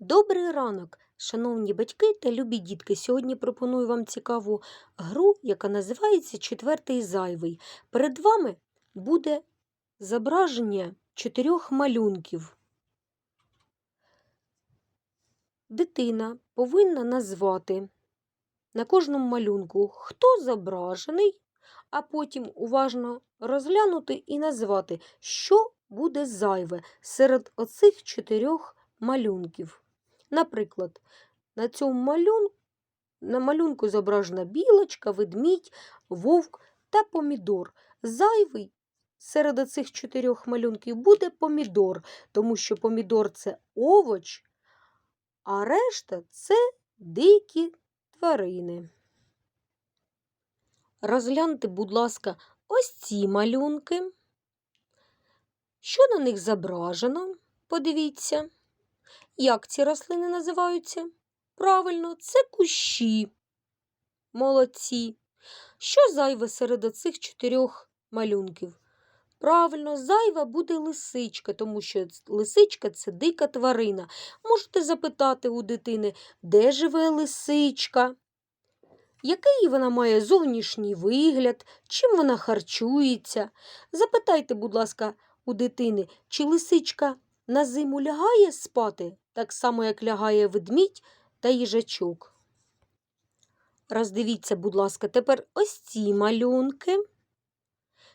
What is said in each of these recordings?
Добрий ранок, шановні батьки та любі дітки. Сьогодні пропоную вам цікаву гру, яка називається Четвертий зайвий. Перед вами буде зображення чотирьох малюнків. Дитина повинна назвати на кожному малюнку, хто зображений, а потім уважно розглянути і назвати, що буде зайве серед оцих чотирьох малюнків. Наприклад, на цьому малюнку, на малюнку зображена білочка, ведмідь, вовк та помідор. Зайвий серед цих чотирьох малюнків буде помідор, тому що помідор це овоч, а решта це дикі тварини. Розгляньте, будь ласка, ось ці малюнки. Що на них зображено? Подивіться. Як ці рослини називаються? Правильно, це кущі. Молодці. Що зайве серед цих чотирьох малюнків? Правильно, зайва буде лисичка, тому що лисичка це дика тварина. Можете запитати у дитини, де живе лисичка? Який вона має зовнішній вигляд, чим вона харчується? Запитайте, будь ласка, у дитини, чи лисичка на зиму лягає спати, так само, як лягає ведмідь та їжачок. Роздивіться, будь ласка, тепер ось ці малюнки.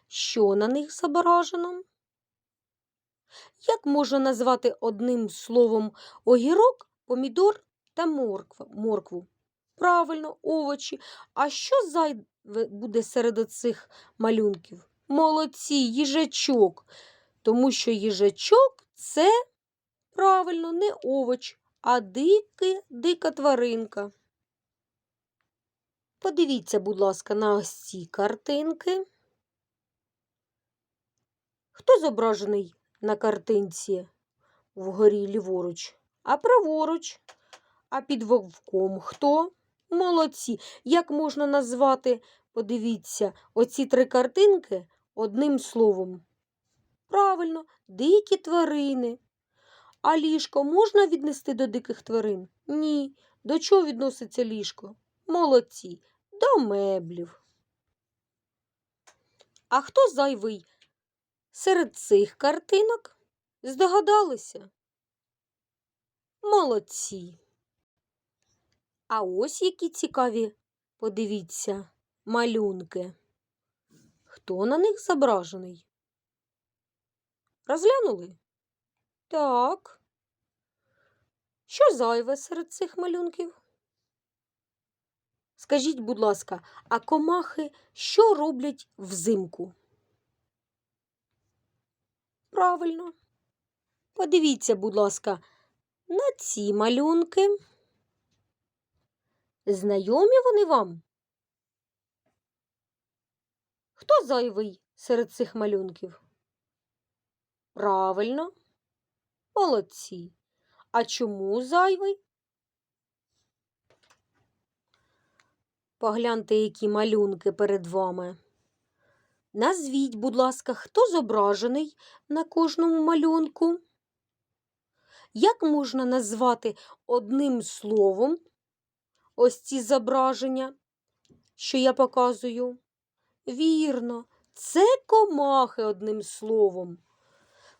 Що на них зображено? Як можна назвати одним словом огірок, помідор та моркву? Правильно, овочі. А що зайве буде серед цих малюнків? Молодці, їжачок. Тому що їжачок це правильно не овоч, а дики, дика тваринка. Подивіться, будь ласка, на ось ці картинки. Хто зображений на картинці вгорі ліворуч, а праворуч? А під вовком хто? Молодці. Як можна назвати, подивіться, оці три картинки одним словом? Правильно, дикі тварини. А ліжко можна віднести до диких тварин? Ні. До чого відноситься ліжко? Молодці, до меблів. А хто зайвий серед цих картинок? Здогадалися? Молодці. А ось які цікаві, подивіться, малюнки. Хто на них зображений? Розглянули? Так. Що зайве серед цих малюнків? Скажіть, будь ласка, а комахи що роблять взимку? Правильно. Подивіться, будь ласка, на ці малюнки. Знайомі вони вам? Хто зайвий серед цих малюнків? Правильно. Молодці. А чому зайвий? Погляньте, які малюнки перед вами. Назвіть, будь ласка, хто зображений на кожному малюнку? Як можна назвати одним словом ось ці зображення, що я показую? Вірно, це комахи одним словом.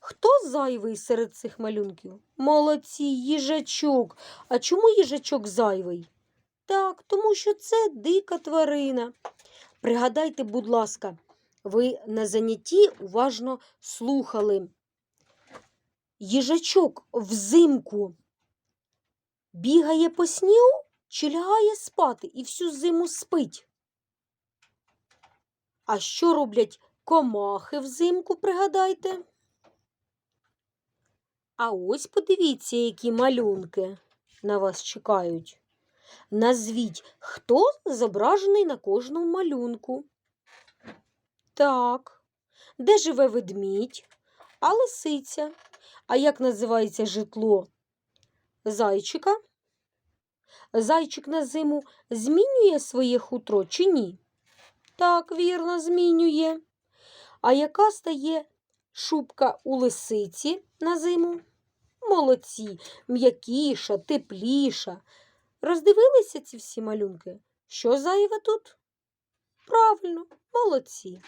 Хто зайвий серед цих малюнків? Молодці, їжачок. А чому їжачок зайвий? Так, тому що це дика тварина. Пригадайте, будь ласка, ви на занятті уважно слухали. Їжачок взимку бігає по снігу чи лягає спати і всю зиму спить? А що роблять комахи взимку, пригадайте? А ось подивіться, які малюнки на вас чекають. Назвіть, хто зображений на кожному малюнку. Так, де живе ведмідь, а лисиця? А як називається житло зайчика? Зайчик на зиму змінює своє хутро чи ні? Так, вірно, змінює. А яка стає шубка у лисиці на зиму? Молодці, м'якіша, тепліша. Роздивилися ці всі малюнки? Що зайве тут? Правильно, молодці.